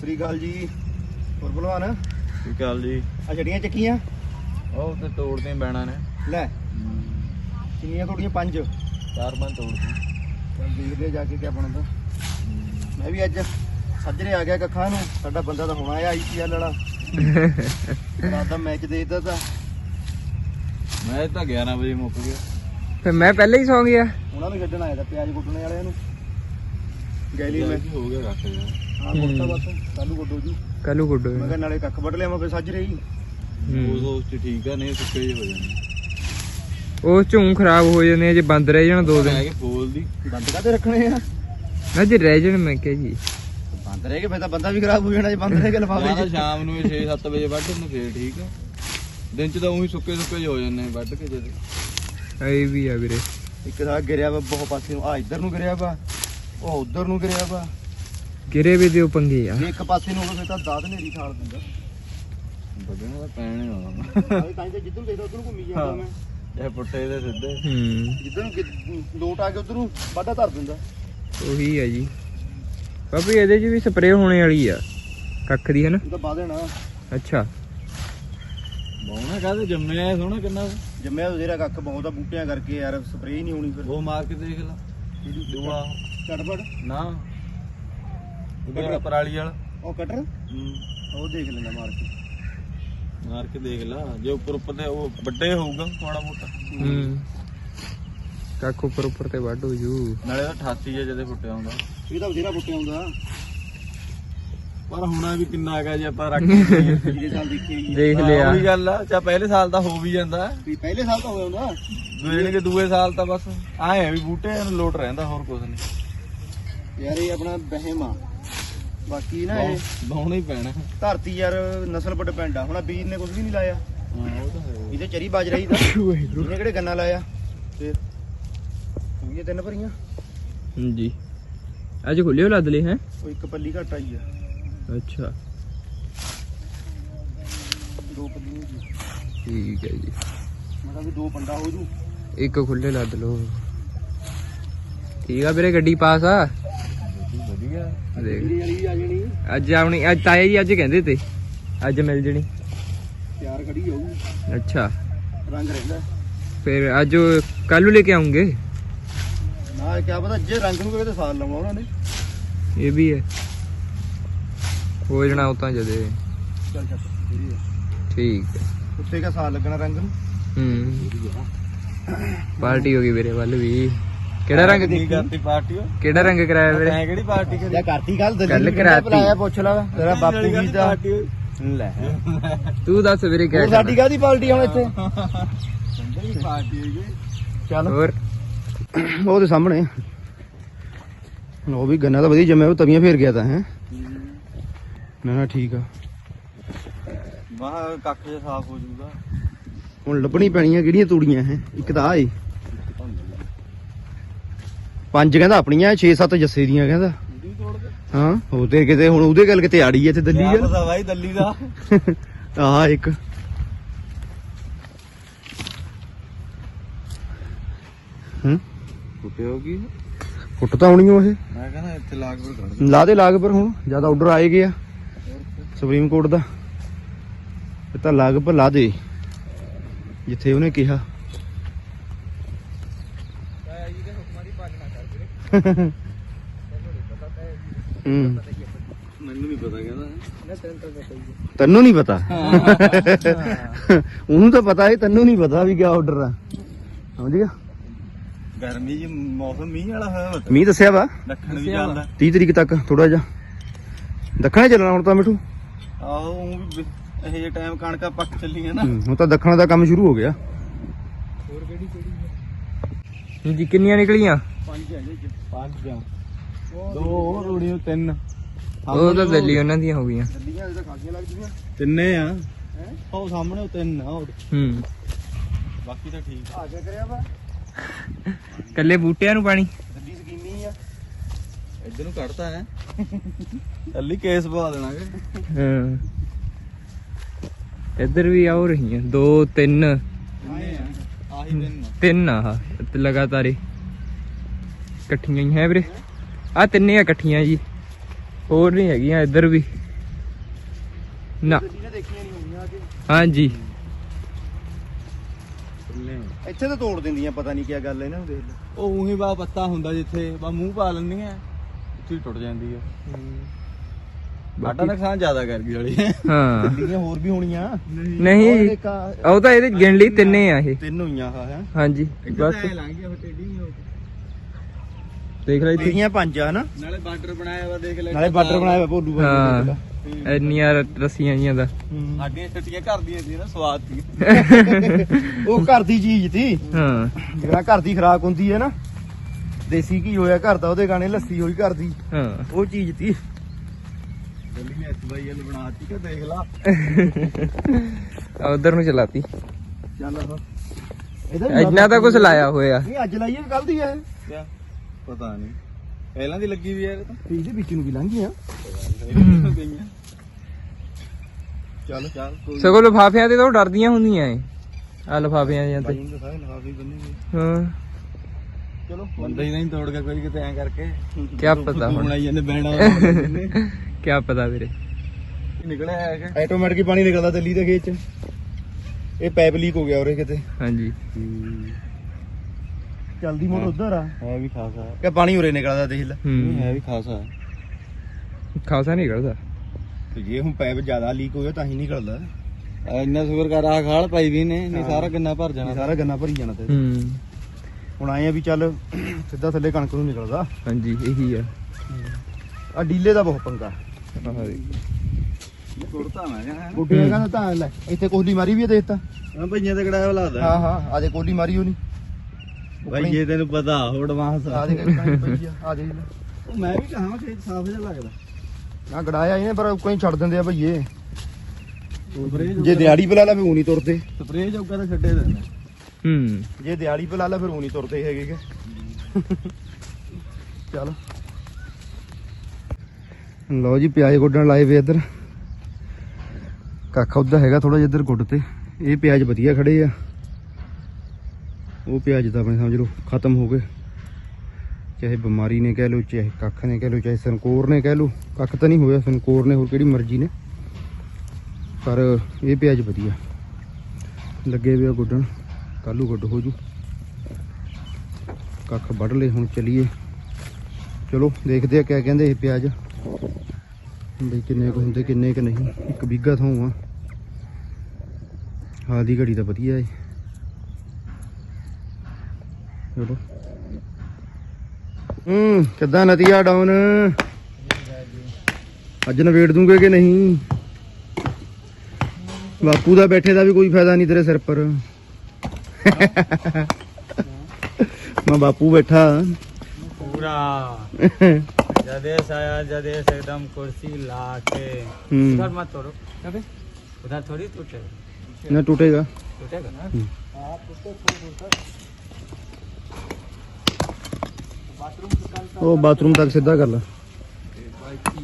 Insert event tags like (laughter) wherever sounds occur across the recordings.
ਸ੍ਰੀ ਅਕਾਲ ਜੀ ਹੋਰ ਭਲਵਾਨ? ਕੀ ਗੱਲ ਜੀ। ਆ ਛੜੀਆਂ ਚੱਕੀਆਂ? ਉਹ ਤੇ ਤੋੜਦੇ ਬੈਣਾ ਨੇ। ਲੈ ਕਿੰਨੀਆਂ ਤੁਹਾਡੀਆਂ ਪੰਜ। ਚਾਰ ਪੰਜ ਤੋੜਦੇ ਚੱਲ ਦੇਖਦੇ ਆ ਜਾ ਕੇ ਕਿਆ ਬਣਦਾ। ਮੈਂ ਵੀ ਅੱਜ ਸੱਜਰੇ ਆ ਗਿਆ ਕੱਖਾਂ ਨੂੰ। ਸਾਡਾ ਬੰਦਾ ਤਾਂ ਹੋਣਾ ਆ ਆਈਪੀਐਲ ਵਾਲਾ। ਰਾਤ ਦਾ ਮੈਚ ਦੇਖਦਾ ਤਾਂ। ਮੈਂ ਤਾਂ 11 ਵਜੇ ਮੁੱਕ ਗਿਆ। ਫਿਰ ਮੈਂ ਪਹਿਲਾਂ ਹੀ ਸੌਂ ਗਿਆ। ਉਹਨਾਂ ਨੂੰ ਛੱਡਣ ਆਇਆ ਤਾਂ ਪਿਆਜ਼ ਕੁੱਟਣੇ ਵਾਲਿਆਂ ਨੂੰ। ਗੈਲੀ ਮੈਂ। ਹੋ ਗਿਆ ਰੱਖ ਗਿਆ ਹਾਂ। ਕੁੱਟਦਾ ਬਸ ਕੱਲੂ ਗੁੱਡੋ ਜੀ। ਕੱਲੂ ਗੁੱਡੋ ਮੈਂ ਕਿਹਾ ਨਾਲੇ ਕੱਖ ਵੱਢ ਲਿਆਵਾਂ ਫਿਰ ਸੱਜਰੇ ਹੀ। ਉਸ ਉਸ ਚ ਠੀਕ ਆ ਨਹੀਂ ਸੁੱਕੇ ਜਿਹੇ ਹੋ ਜਾਣੇ। ਉਹ ਝੂੰ ਖਰਾਬ ਹੋ ਜਾਂਦੇ ਆ ਜੇ ਬੰਦ ਰਹਿ ਜਾਣ ਦੋ ਦਿਨ। ਲੈ ਕੇ ਫੋਲ ਦੀ। ਬੰਦ ਕਾਤੇ ਰੱਖਣੇ ਆ? ਨਾ ਜੇ ਰਹਿ ਜਾਣ ਮੈਂ ਕਿਹਾ ਜੀ। ਬੰਦ ਰਹਿ ਕੇ ਫਿਰ ਤਾਂ ਬੰਦਾ ਵੀ ਖਰਾਬ ਹੋ ਜਾਣਾ ਜੇ ਬੰਦ ਰਹਿ ਕੇ ਜਾਂ ਲਫਾਫੇ ਤਾਂ 'ਚ। ਸ਼ਾਮ ਨੂੰ 6-7 ਵਜੇ ਵੱਢ ਹੁੰਦੇ ਫੇਰ ਠੀਕ ਆ। ਦਿਨ ਚ ਤਾਂ ਉਹੀ ਸੁੱਕੇ ਸੁੱਕੇ ਜਿਹੇ ਹੋ ਜਾਂਦੇ ਵੱਢ ਕੇ ਜਦ ਇਹ ਵੀ ਆ ਵੀਰੇ। ਇੱਕ ਤਾਂ ਗਿਰਿਆ ਵਾ ਬਹੁਤ ਪਾਸੇ ਨੂੰ। ਆ ਇੱਧਰ ਨੂੰ ਗਿਰਿਆ ਵਾ ਉਹ ਉੱਧਰ ਨੂੰ ਗਿਰਿਆ ਵਾ। ਗਿਰੇ ਵੀ ਦਿਓ ਪੰਗੇ ਆ। ਜੇ ਇੱਕ ਪਾਸੇ ਨੂੰ ਹੋਵੇ ਤਾਂ ਦਾਦ ਨੇਰੀ ਛਾਲ ਦਿੰਦਾ। ਵੱਢਣਾ ਤਾਂ ਪੈਣੇ ਆ ਆਹ ਤਾਂ ਹੀ ਜਿੱਧਰ ਨੂੰ ਦੇਖਦਾ ਉਧਰ ਨੂੰ ਘੁੰਮੀ ਜਾਂਦਾ ਮੈਂ। ਇਹ ਪੁੱਟੇ ਦੇ ਸਿੱਧੇ। ਹੂੰ। ਜਿੱਧਰ ਨੂੰ ਲੋਟ ਆ ਕੇ ਉਧਰ ਨੂੰ ਵਾਢਾ ਧਰ ਦਿੰਦਾ। ਉਹੀ ਆ ਜੀ। ਬਾਬੀ ਇਹਦੇ 'ਚ ਵੀ ਸਪਰੇਅ ਹੋਣੇ ਵਾਲੀ ਆ। ਕੱਖ ਦੀ ਹੈ ਨਾ ਇਹ ਤਾਂ ਪਾ ਦੇਣਾ। ਅੱਛਾ। ਬੌਣਾ ਕਾਹਦੇ ਜੰਮਿਆ ਇਹ ਸੋਹਣਾ ਕਿੰਨਾ? ਜੰਮਿਆ ਉਹਦੇ ਕੱਖ ਬਹੁਤ ਆ ਬੂਟਿਆਂ ਕਰਕੇ ਯਾਰ ਸਪਰੇਅ ਹੀ ਨਹੀਂ ਹੋਣੀ ਫਿਰ। ਉਹ ਮਾਰ ਕੇ ਦੇਖ ਲੈ। ਦੂਆ ਚੜਪੜ ਨਾ। ਪਰਾਲੀ ਵਾਲਾ? ਉਹ ਕਟਰ? ਹੂੰ। ਉਹ ਦੇਖ ਲੈਂਦਾ ਮਾਰ ਕੇ। ਮਾਰ ਕੇ ਦੇਖ ਲਾ। ਜੇ ਉੱਪਰ ਉੱਪਰ ਤੇ ਉਹ ਵੱਡੇ ਹੋਊਗਾ ਮਾੜਾ ਮੋਟਾ। ਹੂੰ। ਕੱਖ ਉੱਪਰ ਉੱਪਰ ਤੇ ਵੱਢ ਹੋ ਜੂ। ਨਾਲੇ ਤਾਂ 88 ਜੇ ਜਦੇ ਫੁੱਟਿਆ ਹੁੰਦਾ ਇਹ ਤਾਂ ਬਥੇਰਾ ਬੁੱਟਿਆ ਹੁੰਦਾ ਪਰ ਹੁਣਾ ਵੀ ਕਿੰਨਾ ਹੈਗਾ ਜੇ ਆਪਾਂ ਰੱਖ ਲਈਏ। ਜਿਹੜੇ ਸਾਲ ਦੇਖੇ ਹੀ ਆ। ਦੇਖ ਹਾਂ, ਲਿਆ। ਉਹੀ ਗੱਲ ਆ। ਚਾ ਪਹਿਲੇ ਸਾਲ ਤਾਂ ਹੋ ਵੀ ਜਾਂਦਾ। ਵੀ ਪਹਿਲੇ ਸਾਲ ਤਾਂ ਕੇ ਦੂਏ ਸਾਲ ਤਾਂ ਬਸ। ਆਏ ਆ ਵੀ ਬੂਟੇ ਨੂੰ ਲੋਟ ਰਹਿੰਦਾ ਹੋਰ ਕੁਝ ਨਹੀਂ। ਯਾਰ ਇਹ ਆਪਣਾ ਵਹਿਮ ਆ। ਬਾਕੀ ਨਾ ਇਹ ਬਾਉਣਾ ਹੀ ਪੈਣਾ। ਧਰਤੀ ਯਾਰ ਨਸਲ ਪਰ ਡਿਪੈਂਡ ਆ। ਹੁਣ ਆਹ ਬੀਜ ਨੇ ਕੁਝ ਵੀ ਨਹੀਂ ਲਾਇਆ। ਹਾਂ ਉਹ ਤਾਂ ਹੈ। ਇਹਦੇ ਚਰੀ ਬਾਜਰਾ ਹੀ ਦਾ ਇਹਨੇ ਕਿਹੜੇ ਗੰਨਾ ਲਾਇਆ? ਫੇਰ? ਇਹ ਤਿੰਨ ਭਰੀਆਂ। ਜੀ ਅੱਜ ਖੁੱਲਿਓ ਲੱਦ ਲਈ ਹੈ? ਉਹ ਇੱਕ ਪੱਲੀ ਘੱਟ ਆਈ ਆ। ਅੱਛਾ। ਦੋ ਪੱਲੀਆਂ ਜੀ ਠੀਕ ਹੈ ਜੀ। ਮੈਂ ਕਿਹਾ ਵੀ ਦੋ ਪੰਡਾ ਹੋ ਜੂ। ਇੱਕ ਖੁੱਲੇ ਲੱਦ ਲਓ ਠੀਕ ਆ ਵੀਰੇ ਗੱਡੀ ਪਾਸ ਆ? ਵਧੀਆ ਦੇਖ ਵੀਰੇ ਵਾਲੀ ਵੀ ਆ ਜਾਣੀ। ਅੱਜ ਆਉਣੀ ਅੱਜ ਤਾਇਆ ਜੀ ਅੱਜ ਕਹਿੰਦੇ ਤੇ ਅੱਜ ਮਿਲ ਜਣੀ। ਤਿਆਰ ਖੜੀ ਹੋਊ। ਅੱਛਾ। ਰੰਗ ਰਹਿੰਦਾ। ਫਿਰ ਅੱਜ ਕੱਲ ਨੂੰ ਲੈ ਕੇ ਆਉਂਗੇ ਨਾ ਕਿਆ ਪਤਾ ਜੇ ਰੰਗ ਨੂੰ ਕਿਤੇ ਸਾਲ ਲਾਉਣਾ ਉਹਨਾਂ ਨੇ। ਇਹ ਵੀ ਹੈ। ਹੋ ਜਾਣਾ ਉਹ ਤਾਂ ਜਦੇ। ਚੱਲ ਚੱਲ ਵੀਰੇ ਠੀਕ ਹੈ। ਉੱਤੇ ਕਾ ਸਾਲ ਲੱਗਣਾ ਰੰਗ ਨੂੰ? ਹੂੰ। ਪਾਰਟੀ ਹੋ ਗਈ ਵੀਰੇ ਵੱਲ ਵੀ। ਕਿਹੜਾ ਰੰਗ ਕੀ ਕਰਤੀ ਪਾਰਟੀ ਉਹ। ਕਿਹੜਾ ਰੰਗ ਕਰਾਇਆ ਵੀਰੇ? ਤੈਂ ਕਿਹੜੀ ਪਾਰਟੀ ਕਰੀ? ਜਾਂ ਕਰਤੀ ਗੱਲ ਗੱਲ ਕਰਾਤੀ। ਬੁਲਾਇਆ? ਪੁੱਛ ਲਾ। ਤੇਰਾ ਬਾਪੂ ਵੀ ਦਾ? ਲੈ। ਤੂੰ ਦੱਸ ਵੀਰੇ ਕਿਆ ਹੋਰ ਸਾਡੀ? ਕਾਦੀ ਪਾਰਟੀ ਹੁਣ ਇੱਥੇ? ਸੰਦਰੀ ਪਾਰਟੀ ਹੈਗੀ। ਚੱਲ। ਹੋਰ? ਉਹ ਤੇ ਸਾਹਮਣੇ। ਹੁਣ ਉਹ ਵੀ ਗੰਨਾ ਤਾਂ ਵਧੀਆ ਜੰਮਿਆ ਉਹ ਤਵੀਆਂ ਫੇਰ ਗਿਆ ਤਾਂ ਹੈ? ਨਾ ਨਾ ਠੀਕ ਆ। ਵਾਹ ਕੱਖ ਜਿਹਾ ਸਾਫ਼ ਹੋ ਜਾਊਗਾ। ਹੁਣ ਲੱਭਣੀ ਪੈਣੀਆਂ ਕਿਹੜੀਆਂ ਤੂੜੀਆਂ ਹੈ? ਇੱਕ ਤਾਂ ਆ ਏ। ਪੰਜ ਕਹਿੰਦਾ ਆਪਣੀਆਂ 6-7 ਜੱਸੇ ਦੀਆਂ ਕਹਿੰਦਾ। ਇਹਦੀ ਤੋੜ ਕੇ। ਹਾਂ ਉਹ ਤੇ ਕਿਤੇ ਹੁਣ ਉਹਦੇ ਗੱਲ ਕਿਤੇ ਆੜੀ ਐ ਤੇ ਦੱਲੀ ਗੱਲ ਦਾ ਬਾਈ ਦੱਲੀ ਦਾ। ਆਹ ਇੱਕ। ਹੂੰ? ਕੁੱਟੇ ਹੋਗੀ ਫੁੱਟ ਤਾਂ ਆਉਣੀ ਉਹ ਇਹ। ਮੈਂ ਕਹਿੰਦਾ ਇੱਥੇ ਲਾਗ ਪਰ ਲਾ ਦੇ ਲਾਗ ਪਰ ਹੁਣ ਜ਼ਿਆਦਾ ਆਰਡਰ ਆਏ ਗਿਆ ਸੁਪਰੀਮ ਕੋਰਟ ਦਾ। ਇਹ ਤਾਂ ਲਾਗ ਪਰ ਲਾ ਦੇ। ਜਿੱਥੇ ਉਹਨੇ ਕਿਹਾ ਹੂੰ ਮੈਨੂੰ ਨਹੀਂ ਪਤਾ ਕਹਿੰਦਾ। ਤੈਨੂੰ ਨਹੀਂ ਪਤਾ। ਉਹਨੂੰ ਤਾਂ ਪਤਾ ਹੈ ਤੈਨੂੰ ਨਹੀਂ ਪਤਾ ਵੀ ਕਿਆ ਆਰਡਰ ਆ। ਸਮਝ ਗਿਆ? ਗਰਮੀ ਜੀ ਮੌਸਮ ਮੀਂਹ ਵਾਲਾ ਹੋਇਆ ਵਾ। ਮੀਂਹ ਦੱਸਿਆ ਵਾ? ਦੱਖਣ ਵੀ ਚੱਲਦਾ 30 ਤਰੀਕ ਤੱਕ ਥੋੜਾ ਜਿਹਾ। ਦੱਖਣੇ ਚੱਲਣਾ ਹੁਣ ਤਾਂ ਮਿੱਠੂ। ਆਹੋ ਊਂ ਵੀ ਇਹ ਜੇ ਟਾਈਮ ਕਣਕਾਂ ਪੱਕ ਚੱਲੀਆਂ ਨਾ। ਹੂੰ, ਹੁਣ ਤਾਂ ਦੱਖਣ ਦਾ ਕੰਮ ਸ਼ੁਰੂ ਹੋ ਗਿਆ। ਜੀ ਕਿੰਨੀਆਂ ਨਿਕਲੀਆਂ? ਪੰਜ ਹੈ ਜੀ। ਪੰਜ ਦੋ ਰੋੜੀਆਂ ਤਿੰਨ। ਉਹ ਤਾਂ ਦਿੱਲੀ ਉਹਨਾਂ ਦੀਆਂ ਹੋ ਗਈਆਂ। ਦਿੱਲੀਆਂ ਇਹਦਾ ਖਾਸੀਆਂ ਲੱਗਦੀਆਂ। ਤਿੰਨੇ ਆ। ਹੈ? ਉਹ ਸਾਹਮਣੇ ਉਹ ਤਿੰਨ ਆ ਉਹ ਹੂੰ। ਬਾਕੀ ਤਾਂ ਠੀਕ ਆ। ਕੇ ਕਰਿਆ ਵਾ। ਕੱਲੇ ਬੂਟਿਆਂ ਨੂੰ ਪਾਣੀ। ਦਿੱਲੀ ਸਕੀਮੀ ਆ। ਇੱਧਰ ਨੂੰ ਕੱਢਤਾ ਹੈ। ਅੱਲੀ ਕੇਸ ਪਵਾ ਦੇਣਾਗੇ। ਹਾਂ। ਇੱਧਰ ਵੀ ਆ ਰਹੀਆਂ। ਦੋ ਤਿੰਨ। ਤਿੰਨੇ ਆ। ਆਹੀ ਤਿੰਨ ਆ। ਤਿੰਨ ਆ ਤੇ ਲਗਾਤਾਰ ਹੀ। ਇਕੱਠੀਆਂ ਹੀ ਹੈ ਵੀਰੇ। ਆ ਤਿੰਨੇ ਆ ਇਕੱਠੀਆਂ ਜੀ। ਹੋਰ ਨਹੀਂ ਹੈਗੀਆਂ ਇੱਧਰ ਵੀ। ਨਾ। ਜਿਹਨੇ ਦੇਖੀਆਂ ਨਹੀਂ ਹੋਣੀਆਂ ਅੱਜ ਹਾਂਜੀ। ਇੱਥੇ ਤਾਂ ਤੋੜ ਦਿੰਦੀਆਂ ਪਤਾ ਨਹੀਂ ਕੀ ਗੱਲ ਹੈ ਇਹਨਾਂ ਨੂੰ ਦੇਖ ਲੈ ਉਹ ਉਹੀ ਬਾ ਪੱਤਾ ਹੁੰਦਾ ਜਿੱਥੇ ਬਾ ਮੂੰਹ ਪਾ ਲੈਂਦੀਆਂ ਉੱਥੇ ਟੁੱਟ ਜਾਂਦੀ ਆ। ਸਾਡਾ ਨੁਕਸਾਨ ਜ਼ਿਆਦਾ ਕਰ ਗਈ ਵਾਲੀ। ਹਾਂ। ਦਿੱਲੀਆਂ ਹੋਰ ਵੀ ਹੋਣੀਆਂ? ਨਹੀਂ। ਉਹ ਤਾਂ ਇਹਦੇ ਗਿਣ ਲਈ ਤਿੰਨੇ ਆ ਇਹ। ਤਿੰਨ ਹੋਈਆਂ ਹੈ। ਹਾਂਜੀ। ਬਸ। ਲੰਘ ਗਿਆ ਟੇਡੀ ਨਹੀਂ ਹੋ ਦੇਖ ਲੈ ਇੱਥੇ। ਤੇਰੀਆਂ ਪੰਜ ਆ ਹਨਾ? ਨਾਲੇ ਬਾਰਡਰ ਬਣਾਇਆ ਵਾ ਦੇਖ ਲੈ। ਨਾਲੇ ਬਾਰਡਰ ਬਣਾਇਆ ਹੋਇਆ ਭੋਲੂ ਬਾਈ ਹਾਂ ਇੰਨੀਆਂ ਰ- ਰੱਸੀਆਂ ਜੀਆਂ ਦਾ। ਹੂੰ। ਸਾਡੀਆਂ ਛੁੱਟੀਆਂ ਘਰ ਦੀਆਂ ਸੀ ਨਾ ਸਵਾਦ ਸੀ। ਉਹ ਘਰ ਦੀ ਚੀਜ਼ ਸੀ ਹਾਂ। ਜਿਹੜਾ ਘਰ ਦੀ ਖਰਾਕ ਹੁੰਦੀ ਹੈ ਨਾ ਦੇਸੀ ਘੀ ਹੋਇਆ ਘਰ ਦਾ ਉਹਦੇ ਗਾਣੇ ਲੱਸੀ ਹੋਈ ਘਰ ਦੀ। ਹਾਂ। ਉਹ ਚੀਜ਼ ਸੀ ਦਿੱਲੀ ਨੇ ਐਸਵਾਈ ਐਲ ਬਣਾਤੀ ਕਿ ਦੇਖ ਲਾ। ਉਧਰ ਨੂੰ ਚਲਾਤੀ। ਚੱਲ ਆਹ ਇਹਦਾ ਇੰਨਾ ਤਾਂ ਕੁਝ ਲਾਇਆ ਹੋਇਆ। ਨਹੀਂ ਅੱਜ ਲਾਈਏ ਕੱਲ ਦੀ ਹੈ। ਕਿਆ? ਪਤਾ ਨਹੀਂ। ਪਹਿਲਾਂ ਦੀ ਲੱਗੀ ਵੀ ਯਾਰ ਇਹ ਤਾਂ। ਇਹਦੇ ਵਿੱਚ ਨੂੰ ਵੀ ਇਹਦੀਆਂ ਗਈਆਂ ਚੱਲ ਚੱਲ ਕੋਈ ਸਗੋਂ ਲਫਾਫਿਆਂ ਤੇ ਤਾਂ ਡਰਦੀਆਂ ਹੁੰਦੀਆਂ ਏ। ਆ ਲਫਾਫਿਆਂ ਜਾਂ ਤੇ। ਬਾਈ ਨੂੰ ਦਿਖਾਏ ਲਫਾਫੇ ਬੰਨੇ ਹੋਏ। ਹਾਂ। ਚਲੋ ਬੰਦਾ ਹੀ ਨਹੀਂ ਤੋੜ ਕੇ ਕੋਈ ਕਿਤੇ ਐਂ ਕਰਕੇ। ਕਿਆ ਪਤਾ ਹੁਣ। ਬਣਾਈ ਜਾਂਦੇ ਬੈਂਡਾ (laughs) ਕਿਆ ਪਤਾ ਵੀਰੇ। ਨਿਕਲਿਆ ਹੈਗਾ ਆਟੋਮੈਟਿਕ ਪਾਣੀ ਨਿਕਲਦਾ ਦਿੱਲੀ ਦੇ ਖੇਤ ਚ। ਇਹ ਪਾਈਪ ਲੀਕ ਹੋ ਗਿਆ ਉਰੇ ਕਿਤੇ। ਹਾਂਜੀ। ਚੱਲਦੀ ਮੋਟਰ ਉਧਰ ਆ। ਹੈ ਵੀ ਖਾਸਾ ਕਿ ਪਾਣੀ ਉਰੇ ਨਿਕਲਦਾ ਦੇਖ ਲੈ। ਹੂੰ। ਹੈ ਵੀ ਖਾਸਾ ਖਾਸਾ ਨਹੀਂ ਕਰਦਾ ਤੇ ਜੇ ਹੁਣ ਪਾਈਪ ਜ਼ਿਆਦਾ ਲੀਕ ਹੋ ਗਿਆ ਤਾਂ ਹੀ ਨਿਕਲਦਾ। ਇੰਨਾ ਸ਼ੁਕਰ ਕਰ ਆ ਖਾਲ ਪਾਈ ਵੀ ਨੇ ਨਹੀਂ ਸਾਰਾ ਗੰਨਾ ਭਰ ਜਾਣਾ। ਸਾਰਾ ਗੰਨਾ ਭਰੀ ਜਾਣਾ ਤੇ। ਹੂੰ। ਹੁਣ ਆਏ ਆ ਵੀ ਚੱਲ ਸਿੱਧਾ ਥੱਲੇ ਕਣਕ ਨੂੰ ਨਿਕਲਦਾ। ਹਾਂਜੀ ਇਹੀ ਆ। ਆ ਡੀਲੇ ਦਾ ਬਹੁਤ ਪੰਗਾ। ਆਹ ਦੇਖ। ਕੁੜਤਾ ਮੈਂ ਕਹਿੰਦਾ ਗੁੱਡੇ ਤਾਂ ਲੈ ਇੱਥੇ ਕੋਹਲੀ ਮਾਰੀ ਵੀ ਆ ਦੇਖਤਾ ਹਾਂ ਭਈਆਂ ਤੇ ਕੜਾਇਆ ਲੱਗਦਾ ਹਾਂ ਹਾਂ ਆ ਦੇ ਕੋਹਲੀ ਮਾਰੀ ਹੋਣੀ ਭਾਈ ਜੇ ਤੈਨੂੰ ਪਤਾ ਹੋੜ ਮਾਸ ਆ। ਦੇ ਕਿੰਨੀ ਪਈ ਆ ਆ ਦੇ ਲੈ। ਉਹ ਮੈਂ ਵੀ ਕਹਾਂ ਖੇਤ ਸਾਫ਼ ਜਿਹਾ ਲੱਗਦਾ। ਨਾ ਗੜਾਇਆ ਇਹਨੇ ਪਰ ਕੋਈ ਛੱਡ ਦਿੰਦੇ ਆ ਭਈਏ। ਜੇ ਦਿਹਾੜੀ ਪਲਾ ਲਾ ਫਿਰ ਉਹ ਨਹੀਂ ਤੁਰਦੇ। ਸਪਰੇਅ ਜੋਗਾ ਤਾਂ ਛੱਡੇ ਦਿੰਦਾ ਹੂੰ। ਜੇ ਦਿਹਾੜੀ ਪਲਾ ਲਾ ਫਿਰ ਉਹ ਨਹੀਂ ਤੁਰਦੇ ਹੈਗੇ ਗੇ। ਚੱਲ। ਲਓ ਜੀ ਪਿਆਜ਼ ਗੁੱਡਣ ਲਾਏ ਵੇ ਇੱਧਰ। ਕਾਖਾ ਉੱਧਰ ਹੈਗਾ ਥੋੜਾ ਜਿਹਾ ਇੱਧਰ ਗੁੱਡ ਤੇ। ਇਹ ਪਿਆਜ਼ ਵਧੀਆ ਖੜੇ ਆ। ਉਹ ਪਿਆਜ਼ ਤਾਂ ਆਪਣੇ ਸਮਝ ਲਓ ਖਤਮ ਹੋ ਗਏ। ਚਾਹੇ ਬਿਮਾਰੀ ਨੇ ਕਹਿ ਲਓ, ਚਾਹੇ ਕੱਖ ਨੇ ਕਹਿ ਲਓ, ਚਾਹੇ ਸੰਕੋਰ ਨੇ ਕਹਿ ਲਓ, ਕੱਖ ਤਾਂ ਨਹੀਂ ਹੋਇਆ, ਸੰਕੋਰ ਨੇ ਹੋਰ ਕਿਹੜੀ ਮਰਜ਼ੀ ਨੇ। ਪਰ ਇਹ ਪਿਆਜ਼ ਵਧੀਆ। ਲੱਗੇ ਵੇ ਆ ਗੁੱਡਣ ਕੱਲੂ ਗੁੱਡ ਹੋ ਜੂ। ਕੱਖ ਵੱਢ ਲਏ, ਹੁਣ ਚਲੀਏ। ਚਲੋ, ਦੇਖਦੇ ਆ ਕਿਆ ਕਹਿੰਦੇ ਇਹ ਪਿਆਜ਼। ਬਈ ਕਿੰਨੇ ਕੁ ਹੁੰਦੇ, ਕਿੰਨੇ ਕੁ ਨਹੀਂ। ਇੱਕ ਬੀਘਾ ਥਾਂ ਆ। ਹਾਲ ਦੀ ਘੜੀ ਤਾਂ ਵਧੀਆ ਏ। ਚਲੋ ਹੂੰ ਕਿੱਦਾਂ ਨਤੀਆ ਡਾਊਨ ਅੱਜ ਨਵੇੜ ਦੂੰਗੇ ਕਿ ਨਹੀਂ ਬਾਪੂ ਦਾ ਬੈਠੇ ਦਾ ਵੀ ਕੋਈ ਫਾਇਦਾ ਨਹੀਂ ਤੇਰੇ ਸਿਰ ਪਰ ਮੈਂ ਬਾਪੂ ਬੈਠਾ पूरा जदेश आया जदेश एकदम कुर्सी ला के हम्म। उधर मत तोड़ो उधर थोड़ी टूटेगा ਨਾ ਟੁੱਟੇਗਾ टूटेगा ना ਉਹ ਬਾਥਰੂਮ ਤੱਕ ਸਿੱਧਾ ਕਰ ਲਾ।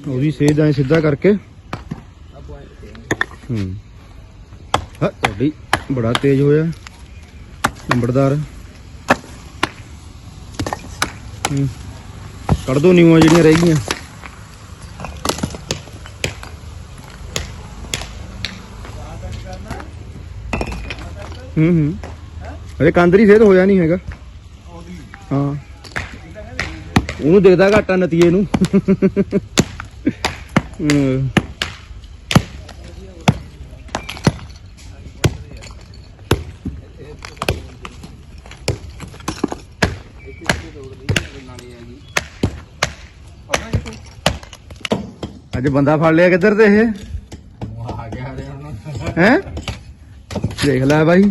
ਉਹਦੀ ਸੇਧ ਐ ਸਿੱਧਾ ਕਰਕੇ। ਹੂੰ। ਹਾਂ ਤੁਹਾਡੀ ਬੜਾ ਤੇਜ਼ ਹੋਇਆ। ਨੰਬਰਦਾਰ। ਹੂੰ। ਕੱਢ ਦੋ ਨਿਊਆਂ ਜਿਹੜੀਆਂ ਰਹਿ ਗਈਆਂ। ਹੂੰ ਹੂੰ। ਅਰੇ ਕਾਂਦਰੀ ਸੇਧ ਹੋਇਆ ਨਹੀਂ ਹੈਗਾ। ਹਾਂ। ਉਹਨੂੰ ਦਿਖਦਾ ਘਾਟਾ ਨਤੀਏ ਨੂੰ। ਅੱਜ ਬੰਦਾ ਫੜ ਲਿਆ ਕਿੱਧਰ ਤੇ ਇਹ? ਹੈ? ਦੇਖ ਲੈ ਬਾਈ।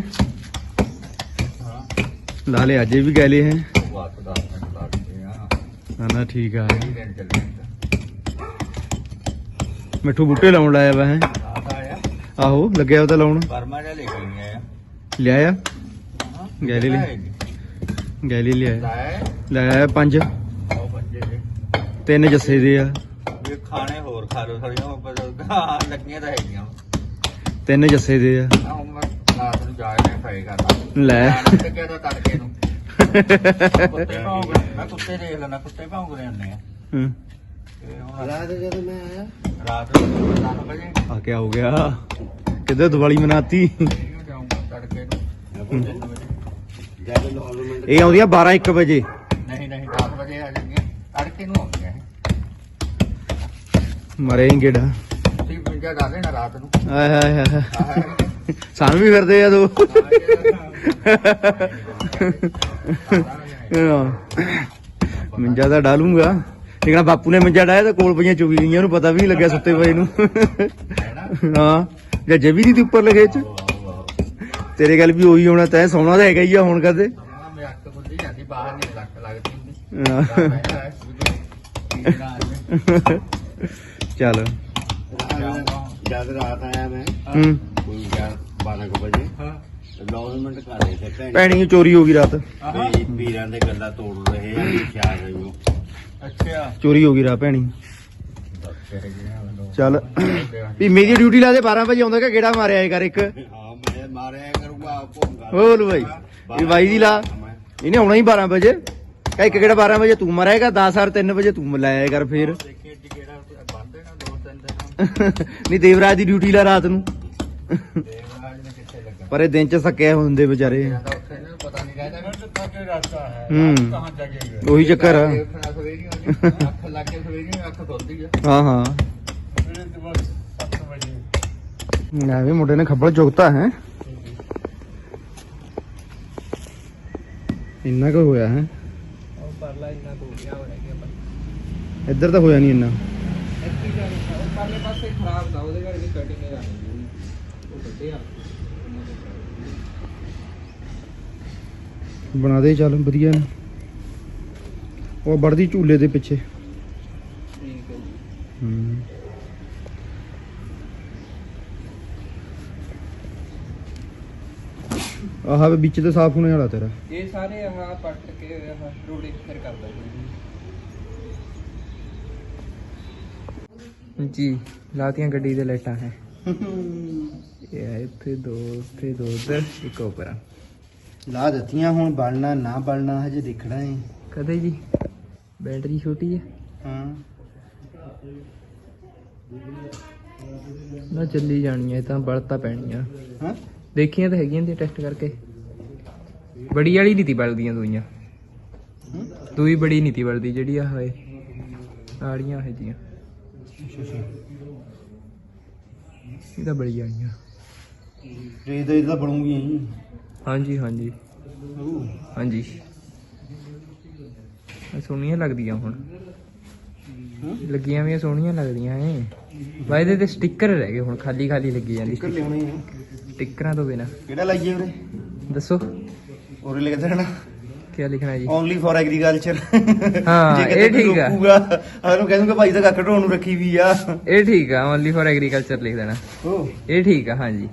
ਲਾਲੇ ਲੈ, ਅਜੇ ਵੀ ਗੈਲੇ ਹੈ। ਨਾ ਨਾ ਠੀਕ ਆ ਮਿੱਠੂ ਬੂਟੇ ਲਾਉਣ ਲਾਇਆ ਵਾ ਹੈ ਆਹੋ ਲੱਗਿਆ ਉਹ ਤਾਂ ਲਾਉਣ वर्मा जा लेके नहीं आया ਲਿਆਇਆ ਗੈਲੀ ਲਿਆ ਗੈਲੀ ਲਿਆਇਆ ਲਾਇਆ ਪੰਜ ਤਿੰਨ ਜੱਸੇ ਦੇ ਆ ਇਹ ਖਾਣੇ ਹੋਰ ਖਾ ਲੋ ਥੋੜੀਆਂ ਪਰ ਲੱਗੀਆਂ ਤਾਂ ਹੈਗੀਆਂ ਤਿੰਨ ਜੱਸੇ ਦੇ ਆ ਆ ਹੁਣ ਮੈਂ ਰਾਤ ਨੂੰ ਜਾ ਕੇ ਫਾਈ ਕਰਦਾ ਲੈ ਲੱਗਿਆ ਤਾਂ ਤੜਕੇ ਨੂੰ ਕੁੱਤੇ ਭੌਂਕ ਮੈਂ ਕੁੱਤੇ ਦੇਖ ਲੈਣਾ ਕੁੱਤੇ ਭੌਂਕਦੇ ਹੁੰਦੇ ਆ। ਹੂੰ। ਰਾਤ ਜਦੋਂ ਮੈਂ ਆਇਆ। ਰਾਤ ਨੂੰ 10 ਵਜੇ। ਆ ਕਿਆ ਹੋ ਗਿਆ। ਕਿੱਧਰ ਦੀਵਾਲੀ ਮਨਾਤੀ? ਜਾਊਂਗਾ ਤੜਕੇ ਨੂੰ। ਜਦ ਨੋਰਮਲ ਇਹ ਆਉਂਦੀਆਂ 12 1 ਵਜੇ। ਨਹੀਂ ਨਹੀਂ 10 ਵਜੇ ਆ ਜਾਣਗੇ। ਤੜਕੇ ਨੂੰ ਆਉਂਦੇ ਮਰੇ ਹੀ ਗੇੜਾ। ਠੀਕ ਮਿੰਟਾ ਗਾ ਦੇਣਾ ਰਾਤ ਨੂੰ। ਆਏ ਹਾਏ ਹਾਏ ਸਾਨੂੰ ਵੀ ਫਿਰਦੇ ਆ ਦੋ ਮੰਜਾ ਤਾਂ ਡਾਲੂੰਗਾ। ਲੇਕਿਨ ਬਾਪੂ ਨੇ ਮੰਜਾ ਡਾਇਆ ਤਾਂ ਕੋਲ ਪਈਆਂ ਚੁਗੀ ਗਈਆਂ ਉਹਨੂੰ ਪਤਾ ਵੀ ਨਹੀਂ ਲੱਗਿਆ ਸੁੱਤੇ ਪਏ ਨੂੰ। ਹਾਂ। ਜਾਂ ਜਵੀ ਦੀ ਉੱਪਰ ਲਗੇ ਚ। ਤੇਰੇ ਗੱਲ ਵੀ ਉਹੀ ਹੋਣਾ ਤੈਂ ਸੌਣਾ ਤਾਂ ਹੈਗਾ ਹੀ ਆ ਹੁਣ ਕਦੇ। ਚੱਲ। ਜਦ ਰਾਤ ਆਇਆ ਮੈਂ। ਹੂੰ। ਕੋਈ 12 ਵਜੇ। ਹਾਂ। ਅਨਾਉਂਸਮੈਂਟ ਕਰ ਰਹੇ ਤੇ ਭੈਣ ਭੈਣੀ ਦੀ ਚੋਰੀ ਹੋ ਗਈ ਰਾਤ? ਵੀ ਵੀਰਾਂ ਦੇ ਗੱਲਾਂ ਤੋੜ ਰਹੇ ਆ ਖਿਆਲ ਅੱਛਾ। ਚੋਰੀ ਹੋ ਗਈ ਰਾਤ ਭੈਣੀ ਚੱਲ। ਵੀ ਮੇਰੀ ਡਿਊਟੀ ਲਾ ਦੇ 12 ਵਜੇ ਆਉਂਦਾ ਕਿ ਗੇੜਾ ਮਾਰਿਆ ਏ ਕਰ ਇੱਕ? ਹਾਂ ਮੈਂ ਮਾਰਿਆ ਕਰੂੰਗਾ ਭੋਂਗਾ ਬੋਲ ਬਾਈ ਇਹ ਬਾਈ ਦੀ ਲਾ। ਇਹਨੇ ਆਉਣਾ ਹੀ 12 ਵਜੇ। ਕਹ ਇੱਕ ਗੇੜਾ 12 ਵਜੇ ਤੂੰ ਮਰਾਏਗਾ 10 ਹਰ 3 ਵਜੇ ਤੂੰ ਲਾਇਆ ਕਰ ਫੇਰ। ਦੇਖੇ ਟਿਕੇੜਾ ਬੰਦ ਨਾ ਦੋ ਤਿੰਨ ਦਿਨ। (laughs) ਨਹੀਂ ਦੇਵਰਾਜ ਦੀ ਡਿਊਟੀ ਲਾ ਰਾਤ ਨੂੰ। ਦੇਵਰਾਜ ਨੇ ਕਿੱਥੇ ਲੱਗਾ ਪਰ ਇਹ ਦਿਨ ਚ ਹੈ। ਉਹੀ ਚੱਕਰ ਆ। ਹਾਂ ਹਾਂ। ਮੇਰੇ ਤੇ ਬਸ 7 ਵਜੇ ਐਵੇਂ ਮੁੰਡੇ ਨੇ ਖੱਬਲ ਚੁਗਤਾ ਹੈ। ਇੰਨਾ ਕੁ ਹੋਇਆ, ਹੈ। ਇੱਧਰ ਤਾਂ ਹੋਇਆ ਨਹੀਂ ਇੰਨਾ। ਪਾਸੇ ਖਰਾਬ ਦਾ ਉਹਦੇ ਕਰਕੇ ਕਟਿੰਗ ਜਾਣੀ ਉਹ ਬਣਾ ਦੇ ਚੱਲ ਵਧੀਆ ਨੇ। ਉਹ ਵੜਦੀ ਝੂਲੇ ਦੇ ਪਿੱਛੇ। ਠੀਕ ਹੈ ਜੀ। ਹੂੰ। ਆਹ ਵੇ ਵਿੱਚ ਤੇ ਸਾਫ਼ ਹੋਣੇ ਵਾਲਾ ਤੇਰਾ। ਇਹ ਸਾਰੇ ਆਹ ਪੱਟ ਕੇ ਆਹ ਰੋੜੇ ਫਿਰ ਕਰਦਾ ਜੀ। ਜੀ ਲਾਤੀਆਂ ਗੱਡੀ ਦੇ ਲਾਈਟਾਂ ਹੈ। (laughs) ਇਹ ਹੈ ਇੱਥੇ ਦੋ ਇੱਥੇ ਦੋ ਉਧਰ ਇੱਕ ਉੱਪਰ ਲਾ ਦਿੱਤੀਆਂ ਹੁਣ ਬਣਨਾ ਨਾ ਬਣਨਾ ਹਜੇ ਦੇਖਣਾ ਹੈ ਕਦੇ ਜੀ? ਬੈਟਰੀ ਛੋਟੀ ਹੈ ਹਾਂ। ਨਾ ਚੱਲੀ ਜਾਣੀ ਹੈ ਇਹ ਤਾਂ ਬਲਤਾ ਪੈਣੀਆਂ। ਹਾਂ? ਦੇਖੀਆਂ ਤਾਂ ਹੈਗੀਆਂ ਦੀ ਟੈਸਟ ਕਰਕੇ। ਬੜੀ ਵਾਲੀ ਨਹੀਂ ਤੀ ਬਲਦੀਆਂ ਦੂਈਆਂ। ਦੂਈ ਬੜੀ ਨਹੀਂ ਤੀ ਬਲਦੀ ਜਿਹੜੀ ਆ ਹੋਏ ਆੜੀਆਂ ਹੈ ਜੀਆਂ ਇਹ ਤਾਂ ਬੜੀ ਆੜੀਆਂ ਤੇ ਇਹਦਾ ਇਹਦਾ ਬਣੂਗੀ ਹਾਂਜੀ ਹਾਂਜੀ। ਹਾਂਜੀ। ਇਹ ਸੋਹਣੀਆਂ ਲੱਗਦੀਆਂ ਹੁਣ। ਲੱਗੀਆਂ ਵੀ ਸੋਹਣੀਆਂ ਲੱਗਦੀਆਂ ਏ ਬਾਈ ਇਹਦੇ ਤੇ ਸਟicker ਰਹਿ ਗਏ ਹੁਣ ਖਾਲੀ ਖਾਲੀ ਲੱਗੀ ਜਾਂਦੀ ਸਟicker ਲਿਆਉਣੇ ਆ। ਸਟਿੱਕਰਾਂ ਤੋਂ ਬਿਨਾ। ਕਿਹੜਾ ਲਾਈਏ ਵੀਰੇ ਦੱਸੋ। ਉਰੇ ਲਿਖ ਦੇਣਾ। ਕੀ ਲਿਖਣਾ ਜੀ? ਓਨਲੀ ਫॉर ਐਗਰੀਕਲਚਰ ਹਾਂ, ਇਹ ਠੀਕ ਆ। ਉਹਨੂੰ ਕਹਿ ਦੂੰਗਾ ਭਾਈ ਤਾਂ ਕੱਖ ਢੋਣ ਨੂੰ ਰੱਖੀ ਵੀ ਆ। ਇਹ ਠੀਕ ਆ ਓਨਲੀ ਫॉर ਐਗਰੀਕਲਚਰ ਲਿਖ ਦੇਣਾ। ਉਹ ਇਹ ਠੀਕ ਆ ਹਾਂਜੀ।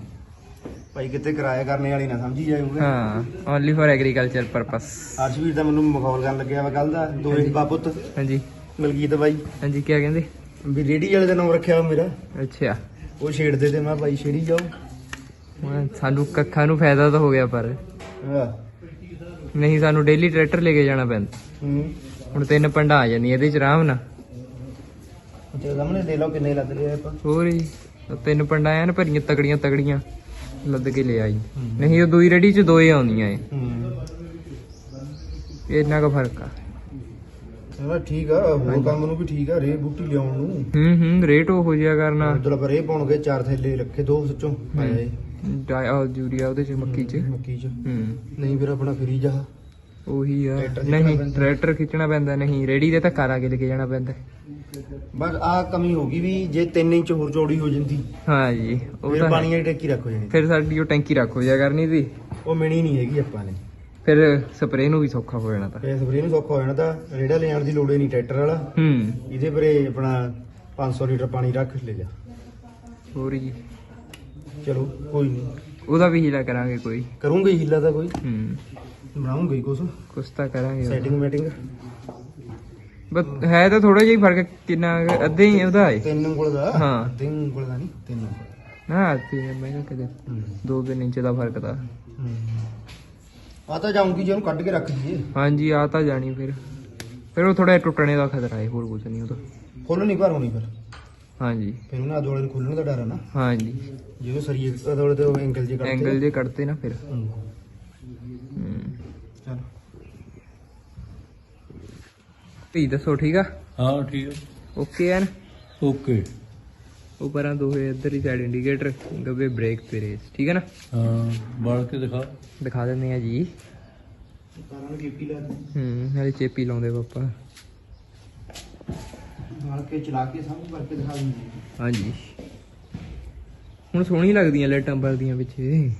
ਭਾਈ ਕਿਤੇ ਕਿਰਾਇਆ ਕਰਨੇ ਵਾਲੀ ਨਾ ਸਮਝੀ ਜਾਊਗਾ ਹਾਂ only for agriculture purpose Arshveer ਦਾ ਮੈਨੂੰ ਮਖੌਲ ਕਰਨ ਲੱਗਿਆ ਵਾ ਕੱਲ ਦਾ ਦੋ ਇੱਕ ਬਾਪੁੱਤ ਹਾਂਜੀ। ਮਲਕੀਤ ਬਾਈ। ਹਾਂਜੀ ਕੀ ਕਹਿੰਦੇ? ਵੀ ਰੇੜੀ ਵਾਲੇ ਦਾ ਨਾਮ ਰੱਖਿਆ ਵਾ ਮੇਰਾ। ਅੱਛਾ। ਉਹ ਛੇੜਦੇ ਤੇ ਮੈਂ ਭਾਈ ਛੇੜੀ ਜਾਓ। ਹੁਣ ਸਾਨੂੰ ਕੱਖਾਂ ਨੂੰ ਫਾਇਦਾ ਤਾਂ ਹੋ ਗਿਆ ਪਰ ਨਹੀਂ ਸਾਨੂੰ ਡੇਲੀ ਟਰੈਕਟਰ ਲੈ ਕੇ ਜਾਣਾ ਪੈਂਦਾ। ਹੂੰ। ਹੁਣ ਤਿੰਨ ਪੰਡਾ ਆ ਜਾਂਦੀ ਇਹਦੇ ਚ ਆਰਾਮ ਨਾਲ। ਤੇ ਸਾਹਮਣੇ ਦੇ ਲਓ ਕਿੰਨੇ ਲੱਗ ਰਹੇ ਆਪਾਂ। ਹੋਰ ਜੀ ਤਿੰਨ ਪੰਡਾ ਐਨ ਭਰੀਆਂ ਤਕੜੀਆਂ ਤਕੜੀਆਂ। ਲੱਦ ਕੇ ਲੈ ਆਈ। ਨਹੀਂ ਉਹ ਦੂਈ ਰੇੜੀ ਚ ਦੋ ਹੀ ਆਉਂਦੀਆਂ ਏ। ਇੰਨਾ ਕੁ ਫ਼ਰਕ ਆ। ਚਲੋ ਠੀਕ ਆ ਹੋਰ ਕੰਮ ਨੂੰ ਵੀ ਠੀਕ ਆ ਰੇ ਬੂਟੀ ਲਿਆਉਣ ਨੂੰ। ਹੂੰ ਹੂੰ ਰੇਟ ਹੋ ਜਿਆ ਕਰਨਾ। ਉਧਰ ਪਰ ਇਹ ਪਾਉਣਗੇ ਚਾਰ ਥੈਲੇ ਰੱਖੇ ਦੋ ਸੱਚੋਂ ਆਇਆ ਏ ਡਾਇਆ ਯੂਰੀਆ ਉਹਦੇ ਚ ਮੱਕੀ ਚ। ਮੱਕੀ ਚ। ਹੂੰ। ਨਹੀਂ ਫਿਰ ਆਪਣਾ ਫਰੀ ਜਾ ਉਹੀ ਆ। ਨਹੀਂ ਪੈਂਦਾ। ਟਰੈਕਟਰ ਖਿੱਚਣਾ ਪੈਂਦਾ। ਨਹੀਂ ਰੇੜੀ ਦੇ ਧੱਕਾ ਲਾ ਕੇ ਲੈ ਕੇ ਜਾਣਾ ਪੈਂਦਾ। ਬਸ ਆ ਕਮੀ ਹੋ ਗਈ ਵੀ ਜੇ 3 ਇੰਚ ਹੋਰ ਚੌੜੀ ਹੋ ਜਾਂਦੀ ਹਾਂ ਜੀ ਉਹ ਫਿਰ ਤਾਂ ਪਾਣੀ ਹੈ। ਵਾਲੀ ਟੈਂਕੀ ਰੱਖ ਜਾਣੀ। ਫਿਰ ਸਾਡੀ ਉਹ ਟੈਂਕੀ ਰੱਖੋ ਜਾ ਕਰਨੀ ਸੀ। ਉਹ ਮਿਣੀ ਨਹੀਂ ਹੈਗੀ ਆਪਾਂ ਨੇ। ਫਿਰ ਸਪਰੇਅ ਨੂੰ ਵੀ ਸੌਖਾ ਹੋ ਜਾਣਾ ਤਾਂ। ਤੇ ਸਪਰੇ ਨੂੰ ਸੌਖਾ ਹੋ ਜਾਣਾ ਤਾਂ ਰੇੜਾ ਲਿਆਉਣ ਦੀ ਲੋੜ ਹੀ ਨਹੀਂ ਟਰੈਕਟਰ ਵਾਲਾ। ਹੂੰ। ਇਹਦੇ ਪਰੇ ਆਪਣਾ 500 ਲੀਟਰ ਪਾਣੀ ਰੱਖ ਲੈ ਜਾ। ਹੋਰ ਜੀ। ਚਲੋ ਕੋਈ ਨਹੀਂ। ਉਹਦਾ ਵੀ ਹੀਲਾ ਕਰਾਂਗੇ ਕੋਈ। ਕਰੂੰਗੇ ਹੀਲਾ ਤਾਂ ਕੋਈ। ਹੂੰ। ਬਣਾਉਂਗੇ ਹੀ ਕੁਛ। ਕੁਛ ਤਾਂ ਕਰਾਂਗੇ। ਉਹਦਾ। ਸੈਟਿੰਗ ਮੈਟਿੰਗ ਬਸ ਹੈ ਤਾਂ ਥੋੜਾ ਜਿਹਾ ਹੀ ਫ਼ਰਕ ਕਿੰਨਾ ਕੁ- ਅੱਧੇ ਹੀ ਉਹਦਾ ਹੈ। ਤਿੰਨ ਉਂਗਲ ਦਾ? ਹਾਂ। ਤਿੰਨ ਉਂਗਲ ਦਾ ਨਹੀਂ ਤਿੰਨ ਉਂਗਲ ਨਾ ਤੇ ਮੈਂ ਕਿਹਾ ਕਿਤੇ ਹੂੰ। ਦੋ ਤਿੰਨ ਇੰਚ ਦਾ ਫ਼ਰਕ ਤਾਂ। ਆ ਤਾਂ ਜਾਊਂਗੀ ਜੇ ਉਹਨੂੰ ਕੱਢ ਕੇ ਰੱਖ ਦਈਏ। ਹਾਂਜੀ ਆ ਤਾਂ ਜਾਣੀ ਫਿਰ। ਫਿਰ ਉਹ ਥੋੜਾ ਟੁੱਟਣੇ ਦਾ ਖਤਰਾ ਹੈ ਹੋਰ ਕੁਝ ਨਹੀਂ ਉਹਦਾ ਫੁੱਲ ਨਹੀਂ ਭਰ ਹੋਣੀ ਫਿਰ? ਹਾਂਜੀ। ਫਿਰ ਉਹਨਾਂ ਆਦੋਲੇ ਨੂੰ ਖੁੱਲਣ ਦਾ ਡਰ ਹੈ ਨਾ। ਹਾਂਜੀ। ਜਿਵੇਂ ਸਰੀਏ ਆਦੋਲੇ ਤੇ ਐਂਗਲ ਜੇ ਕੱਟਦੇ ਐਂਗਲ ਜੇ ਕੱਟਦੇ ਨਾ ਫਿਰ। ਹੂੰ ਚੱਲ ਵੀ ਦੱਸੋ ਠੀਕ ਆ? ਹਾਂ ਠੀਕ ਹੈ ਓਕੇ ਐਨ ਓਕੇ ਉਪਰਾਂ ਦੋਹੇ ਇੱਧਰ ਹੀ ਸਾਈਡ ਇੰਡੀਕੇਟਰ ਗੱਬੇ ਬ੍ਰੇਕ ਤੇ ਰੇਸ ਠੀਕ ਹੈ ਨਾ? ਹਾਂ ਬੜ ਕੇ ਦਿਖਾ। ਦਿਖਾ ਦਿੰਦੇ ਆ ਜੀ। ਕਾਰਾਂ ਨੂੰ ਕੀਪੀ ਲਾ ਦੇ। ਹੂੰ ਨਾਲੇ ਚੇਪੀ ਲਾਉਂਦੇ ਪਾਪਾ। ਨਾਲ ਕੇ ਚਲਾ ਕੇ ਸਾਹਮਣੇ ਕਰਕੇ ਦਿਖਾ ਦਿੰਦੇ ਹਾਂਜੀ। ਹੁਣ ਸੋਹਣੀ ਲੱਗਦੀਆਂ ਲਾਈਟਾਂ ਬਲਦੀਆਂ ਪਿੱਛੇ।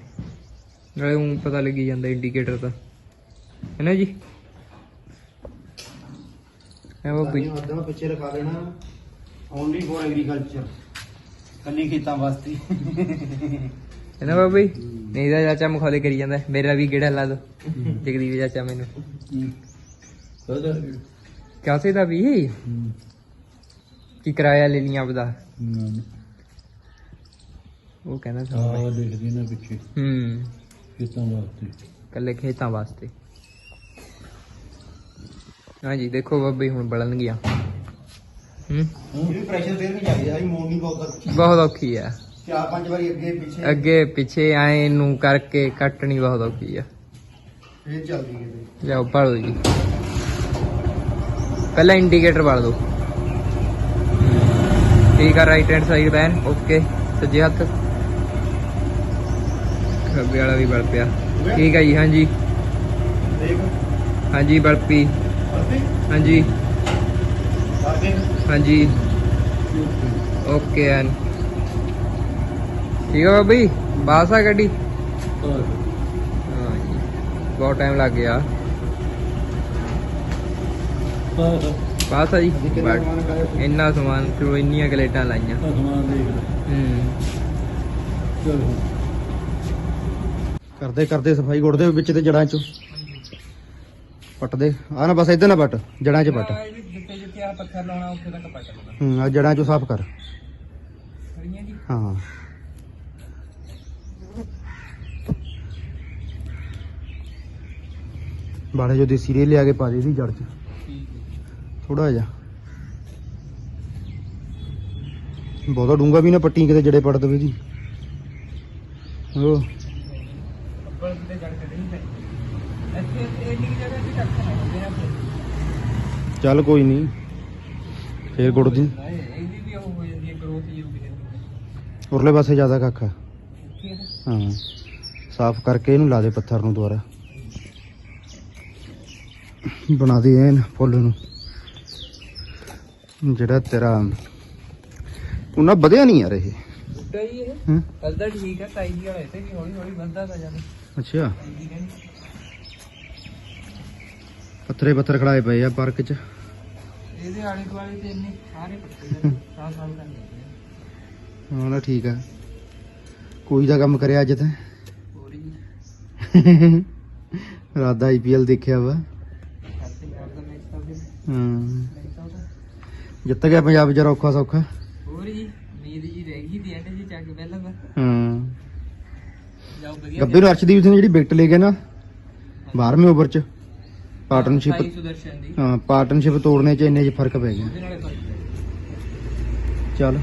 ਨਾਲੇ ਉਹ ਪਤਾ ਲੱਗੀ ਜਾਂਦਾ ਇੰਡੀਕੇਟਰ ਦਾ। ਹੈ ਨਾ ਜੀ? ਐ ਉਹ ਵੀ। ਅੱਧਾ ਪਿੱਛੇ ਰਖਾ ਦੇਣਾ। ਓਨਲੀ ਫॉर ਐਗਰੀਕਲਚਰ ਕੰਨੀ ਖੇਤਾਂ ਵਾਸਤੇ। ਹੈ ਨਾ ਬਾਬਾ ਜੀ ਨਹੀਂ ਤਾਂ ਚਾਚਾ ਮਖੌਲੇ ਕਰੀ ਜਾਂਦਾ ਮੇਰਾ ਵੀ ਗੇੜਾ ਲਾ ਦੋ। ਜਗਦੀਪ ਚਾਚਾ ਮੈਨੂੰ। ਕਹਦਾ ਕਾਸੇ ਦਾ ਵੀ ਕੀ ਕਿਰਾਇਆ ਲੈ ਲਿਆ ਆਪਦਾ? ਉਹ ਕਹਿੰਦਾ ਸੀ। ਆ ਦੇਖਦੀ ਨਾ ਪਿੱਛੇ। ਹੂੰ। ਕਿਤਾਂ ਵਾਸਤੇ। ਕੱਲੇ ਖੇਤਾਂ ਵਾਸਤੇ। ਹਾਂਜੀ ਦੇਖੋ ਬਾਬੇ ਹੁਣ ਬਲਣ ਗਿਆ ਹੂੰ ਇਹ ਵੀ ਪ੍ਰੈਸ਼ਰ ਫੇਰ ਨਹੀਂ ਚਾਹੀਦਾ ਇਹ ਮੋੜਨੀ ਬਹੁਤ ਬਹੁਤ ਔਖੀ ਆ। ਚਾਰ ਪੰਜ ਵਾਰੀ ਅੱਗੇ ਪਿੱਛੇ। ਅੱਗੇ ਪਿੱਛੇ ਆਏ ਨੂੰ ਕਰਕੇ ਕੱਟਣੀ ਬਹੁਤ ਔਖੀ ਆ। ਫੇਰ ਚੱਲਦੀ ਹੈ ਜਾਓ ਪੜ ਜੀ। ਪਹਿਲਾਂ ਇੰਡੀਕੇਟਰ ਪੜ ਦੋ। ਠੀਕ ਆ ਰਾਈਟ ਹੈਂਡ ਸਾਈਡ ਬੈਨ ਓਕੇ ਸੱਜੇ ਹੱਥ। ਖੱਬੇ ਵਾਲਾ ਵੀ ਬਲ ਪਿਆ। ਠੀਕ ਆ ਜੀ ਹਾਂਜੀ। ਹਾਂਜੀ ਬਲ ਪੀ। ਅਰਪੀ ਹਾਂਜੀ। ਹਾਂਜੀ। Okay N. ਠੀਕ ਆ ਬਾਬੀ ਬਾਸ ਆ ਗੱਡੀ? ਹਾਂ ਜੀ। ਬਹੁਤ ਟਾਈਮ ਲੱਗ ਗਿਆ। ਬਾਸ ਆ ਜੀ? ਇੰਨਾ ਸਮਾਨ ਚਲੋ ਇੰਨੀਆਂ ਗਲੇਟਾਂ ਲਾਈਆਂ। ਸਮਾਨ ਦੇਖ ਹੂੰ। ਚਲੋ। ਕਰਦੇ ਕਰਦੇ ਸਫ਼ਾਈ ਗੁੜਦੇ ਵਿੱਚ ਤੇ ਜੜਾਂ ਚ। ਪੱਟਦੇ ਆ ਨਾ ਬਸ ਇਧਰ ਨਾ ਪੱਟ ਜੜਾਂ ਚ ਪੱਟ। ਜਿੱਥੇ ਜਿੱਥੇ ਆ ਪੱਥਰ ਲਾਉਣਾ ਉੱਥੇ ਤੱਕ ਪੱਟ ਹੂੰ ਆ ਜੜਾਂ ਚ ਸਾਫ਼ ਕਰ। ਖੜੀਆਂ ਜੀ। ਹਾਂ। ਬਾੜੇ ਜੋ ਦੇਸੀ ਰੇ ਲਿਆ ਕੇ ਪਾ ਦੇ ਦੀ ਜੜ ਚ। ਥੋੜਾ ਜਿਹਾ। ਬਹੁਤਾ ਡੂੰਗਾ ਵੀ ਨਾ ਪੱਟੀ ਕਿਤੇ ਜੜੇ ਪੜ ਦਵੇ ਜੀ। ਉਹ ਉੱਪਰ ਤੇ ਜੜ ਕੱਢਣੀ ਪਈ ਇੱਥੇ ਇੰਨੀ ਕੁ ਜਗ੍ਹਾ ਤੇ ਕੱਟ ਨਾ ਹੁੰਦੇ ਆ ਚੱਲ ਕੋਈ ਨਹੀਂ। ਫੇਰ ਗੁੜਦੀ ਇਹਦੀ ਵੀ ਉਹ ਹੋ ਜਾਂਦੀ ਹੈ ਗਰੋਥ ਜੀ ਰੁਕ ਜਾਂਦੀ ਹੈ ਉਰਲੇ ਪਾਸੇ ਜ਼ਿਆਦਾ ਕੱਖ ਆ। ਹੈ। ਸਾਫ਼ ਕਰਕੇ ਇਹਨੂੰ ਲਾ ਦੇ ਪੱਥਰ ਨੂੰ ਦੁਬਾਰਾ। ਬਣਾ ਦੇ ਐਨ ਫੁੱਲ ਨੂੰ। ਜਿਹੜਾ ਤੇਰਾ ਉਹਨਾਂ ਵਧਿਆ ਨਹੀਂ ਯਾਰ ਇਹ। ਇਹ। ਹਾਂ। ਕੱਲਦਾ ਠੀਕ ਹੈ ਤਾਈ ਜੀ ਵਾਲਾ ਇੱਥੇ ਵੀ ਹੌਲੀ ਹੌਲੀ ਵੱਧਦਾ ਤਾਂ ਜਾਂਦਾ ਅੱਛਾ। ਤਾਈ ਜੀ ਕਹਿੰਦੀ ਪੱਥਰੇ ਪੱਥਰ ਖੜਾਏ ਪਏ ਆ ਪਾਰਕ 'ਚ। ਇਹਦੇ ਆਲੇ ਦੁਆਲੇ ਤੇ ਇੰਨੇ ਸਾਰੇ ਪੱਤੇ ਸਾਲ ਸਾਲ ਕਰਦੇ ਹਾਂ ਨਾ ਠੀਕ ਆ। ਕੋਈ ਦਾ ਕੰਮ ਕਰਿਆ ਅੱਜ ਤਾਂ। ਰਾਦਾ ਆਈਪੀਐਲ ਦੇਖਿਆ ਵਾ। ਹਾਂ। ਜਿੱਤ ਗਿਆ ਪੰਜਾਬ ਜਰਾ ਔਖਾ ਸੌਖਾ। ਹੋਰ ਜੀ ਨੀਂਦ ਜੀ ਰਹਿ ਗਈ ਦੀ ਐਂਡ ਜੀ ਚੱਕ ਪਹਿਲਾਂ ਤਾਂ। ਹਾਂ। ਜਾਓ ਵਧੀਆ ਗੱਬੇ ਨੂੰ ਅਰਸ਼ਦੀਪ ਸਿੰਘ ਜਿਹੜੀ ਵਿਕਟ ਲੈ ਗਿਆ ਨਾ 12ਵੇਂ ਓਵਰ 'ਚ। ਪਾਰਟਨਰਸ਼ਿਪ ਸੁਦਰਸ਼ਨ ਦੀ। ਹਾਂ ਪਾਰਟਨਰਸ਼ਿਪ ਤੋੜਨੇ 'ਚ ਇੰਨੇ 'ਚ ਫ਼ਰਕ ਪੈ ਗਿਆ। ਉਹਦੇ ਨਾਲੇ ਫ਼ਰਕ ਹੈ। ਚੱਲ।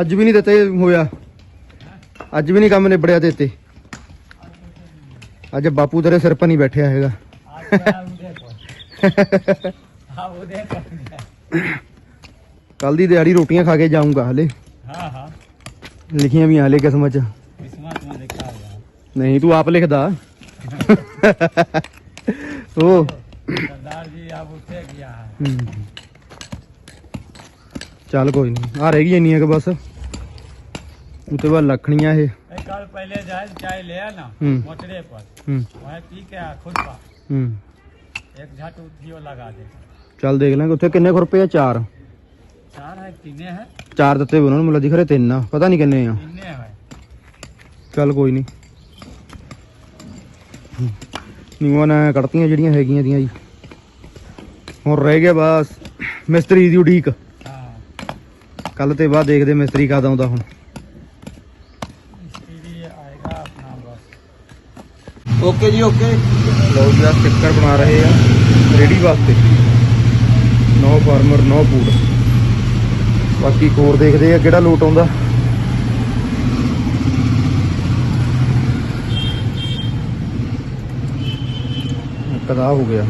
ਅੱਜ ਵੀ ਨਹੀਂ ਦਿੱਤੇ ਹੋਇਆ। ਅੱਜ ਵੀ ਨਹੀਂ ਕੰਮ ਨਿਬੜਿਆ ਤੇ ਤੇ ਅੱਜ ਬਾਪੂ ਤੇਰੇ ਸਿਰ 'ਤੇ ਨਹੀਂ ਬੈਠਿਆ ਹੈਗਾ। ਕੱਲ ਦੀ ਦਿਹਾੜੀ ਰੋਟੀਆਂ ਖਾ ਕੇ ਜਾਊਂਗਾ ਹਲੇ। ਹਾਂ ਹਾਂ। ਲਿਖੀਆਂ ਵੀ ਹਲੇ ਕਿਸਮਤ 'ਚ। ਨਹੀਂ ਤੂੰ ਆਪ ਲਿਖਦਾ। ਉਹ ਸਰਦਾਰ ਜੀ ਆਪ ਉੱਥੇ ਗਿਆ ਹੈ ਹਮ। ਚੱਲ ਕੋਈ ਨਹੀਂ ਆ ਰਹਿ ਗਈ ਇੰਨੀਆਂ ਕਿ ਬਸ ਉਤੇ ਬਾਅਦ ਲੱਖਣੀਆਂ ਇਹ कल पहले जाए चाय ले आना हम्म। मोटरे पर ਹੂੰ वह पी के आ खुद पा ਹੂੰ एक झट उठियो लगा दे ਚੱਲ ਦੇਖ ਲਾਂਗੇ ਉੱਥੇ ਕਿੰਨੇ ਖੁਰਪੇ ਆ ਚਾਰ चार है तीने है ਚਾਰ ਦਿੱਤੇ ਵੀ ਉਹਨਾਂ ਨੂੰ ਮੁੱਲਾ ਦਿਖ ਰਹੇ ਤਿੰਨ ਆ ਪਤਾ ਨਹੀਂ ਕਿੰਨੇ ਆ तीने है ਚੱਲ ਕੋਈ ਨਹੀਂ ਨੀਵਾਂ ਨਾ ਕੱਢਤੀਆਂ ਜਿਹੜੀਆਂ ਹੈਗੀਆਂ ਦੀਆਂ ਜੀ। ਹੁਣ ਰਹਿ ਗਿਆ ਬਸ ਮਿਸਤਰੀ ਦੀ ਉਡੀਕ। ਕੱਲ ਤੇ ਬਾਅਦ ਦੇਖਦੇ ਮਿਸਤਰੀ ਕਦ ਆਉਂਦਾ ਹੁਣ। ਓਕੇ ਜੀ ਓਕੇ। ਲਓ ਜੀ ਆ ਸਟicker ਬਣਾ ਰਹੇ ਆ ਰੇੜੀ ਵਾਸਤੇ। ਨੋ ਫਾਰਮਰ ਨੋ ਫੂਡ ਬਾਕੀ ਹੋਰ ਦੇਖਦੇ ਆ ਕਿਹੜਾ ਲੋਟ ਆਉਂਦਾ। ਕਦਾ ਹੋ ਗਿਆ।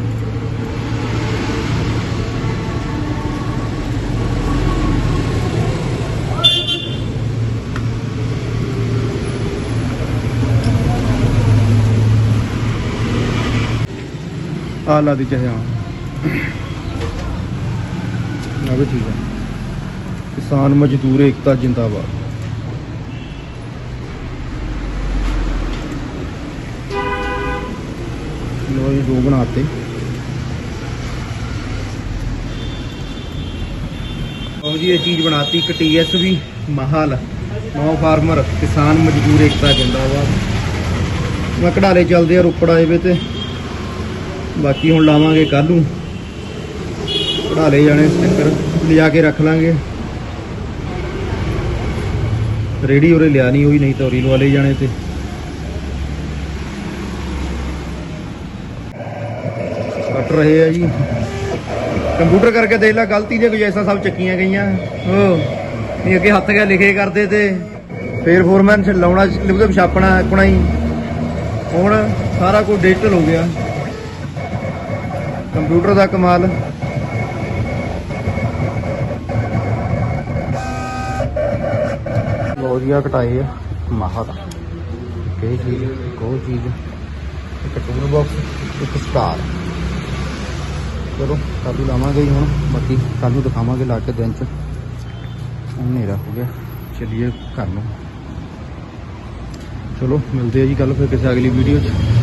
ਆ ਲਾ ਦੀ ਚਾਹੇ ਹਾਂ ਆ ਵੀ ਠੀਕ ਹੈ ਕਿਸਾਨ ਮਜ਼ਦੂਰ ਏਕਤਾ ਜਿੰਦਾਬਾਦ। ਲੋ ਇਹ ਦੋ ਬਣਾਤੇ। ਉਹ ਜੀ, ਇਹ ਚੀਜ਼ ਬਣਾਤੀ ਇੱਕ ਟੀਐਸਵੀ ਮਹਾਲ, ਨੌ ਫਾਰਮਰ, ਕਿਸਾਨ ਮਜ਼ਦੂਰ ਏਕਤਾ ਜਿੰਦਾਬਾਦ। ਮੈਂ ਕਢਾਲੇ ਚੱਲਦੇ ਆ, ਰੋਪੜ ਆਏ ਵੇ ਤੇ। ਬਾਕੀ ਹੁਣ ਲਾਵਾਂਗੇ ਕੱਲ ਨੂੰ। ਕਢਾਲੇ ਜਾਣੇ ਸਟicker ਲਿਜਾ ਕੇ ਰੱਖ ਲਾਂਗੇ। ਰੇੜੀ ਉਰੇ ਲਿਆ ਨਹੀਂ ਹੋਈ, ਨਹੀਂ ਤਾਂ ਉਰੀ ਲਵਾ ਲਈ ਜਾਣੇ ਤੇ। ਰਹੇ ਆ ਜੀ। ਕੰਪਿਊਟਰ ਕਰਕੇ ਦੇਖ ਲੈ, ਗਲਤੀ ਦੀਆਂ ਗੁਜਾਇਸ਼ਾਂ ਸਭ ਚੱਕੀਆਂ ਗਈਆਂ। ਹੋ ਨਹੀਂ ਅੱਗੇ ਹੱਥ ਗਿਆ, ਲਿਖੇ ਕਰਦੇ ਤੇ। ਫੇਰ ਫੋਰਮੈਨ ਛ ਲਾਉਣਾ ਲਿਖਦੇ ਛਾਪਣਾ, ਆਪਣਾ ਹੀ। ਹੁਣ ਸਾਰਾ ਕੁਝ ਡਿਜੀਟਲ ਹੋ ਗਿਆ। ਕੰਪਿਊਟਰ ਦਾ ਕਮਾਲ। ਬਹੁਤ ਜਿਆ ਘਟਾਏ ਆ। ਮਾਹਾ ਕਿਹੜੀ ਚੀਜ਼? ਕੋਈ ਚੀਜ਼। ਇੱਕ ਟੂਲ ਬਾਕਸ ਇੱਕ ਸਟਾਰ ਚਲੋ ਕੱਲ ਲਾਵਾਂਗੇ ਜੀ ਹੁਣ, ਬਾਕੀ ਕੱਲ ਨੂੰ ਦਿਖਾਵਾਂਗੇ ਲਾ ਕੇ ਦਿਨ ਚ। ਹਨੇਰਾ ਹੋ ਗਿਆ, ਚਲਿਏ ਘਰ ਨੂੰ। ਚਲੋ, ਮਿਲਦੇ ਆ ਜੀ ਕੱਲ ਫਿਰ ਕਿਸੇ ਅਗਲੀ ਵੀਡੀਓ 'ਚ।